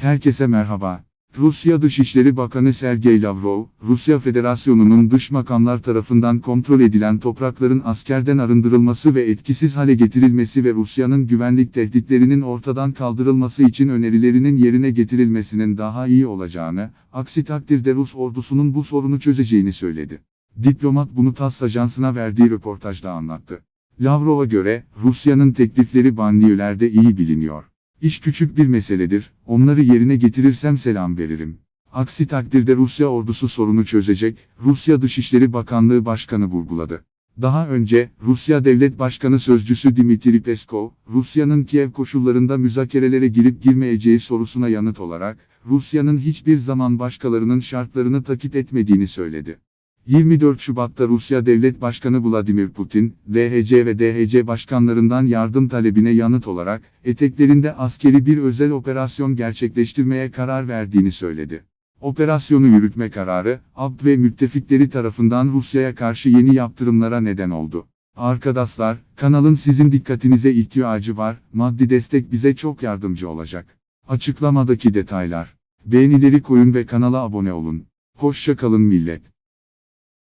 Herkese merhaba. Rusya Dışişleri Bakanı Sergey Lavrov, Rusya Federasyonu'nun dış makamlar tarafından kontrol edilen toprakların askerden arındırılması ve etkisiz hale getirilmesi ve Rusya'nın güvenlik tehditlerinin ortadan kaldırılması için önerilerinin yerine getirilmesinin daha iyi olacağını, aksi takdirde Rus ordusunun bu sorunu çözeceğini söyledi. Diplomat bunu TASS ajansına verdiği röportajda anlattı. Lavrov'a göre, Rusya'nın teklifleri banliyölerde iyi biliniyor. İş küçük bir meseledir, onları yerine getirirsem selam veririm. Aksi takdirde Rusya ordusu sorunu çözecek, Rusya Dışişleri Bakanlığı Başkanı vurguladı. Daha önce, Rusya Devlet Başkanı Sözcüsü Dimitri Peskov, Rusya'nın Kiev koşullarında müzakerelere girip girmeyeceği sorusuna yanıt olarak, Rusya'nın hiçbir zaman başkalarının şartlarını takip etmediğini söyledi. 24 Şubat'ta Rusya Devlet Başkanı Vladimir Putin, LHC ve DHC başkanlarından yardım talebine yanıt olarak, eteklerinde askeri bir özel operasyon gerçekleştirmeye karar verdiğini söyledi. Operasyonu yürütme kararı, ABD ve müttefikleri tarafından Rusya'ya karşı yeni yaptırımlara neden oldu. Arkadaşlar, kanalın sizin dikkatinize ihtiyacı var, maddi destek bize çok yardımcı olacak. Açıklamadaki detaylar. Beğenileri koyun ve kanala abone olun. Hoşça kalın millet.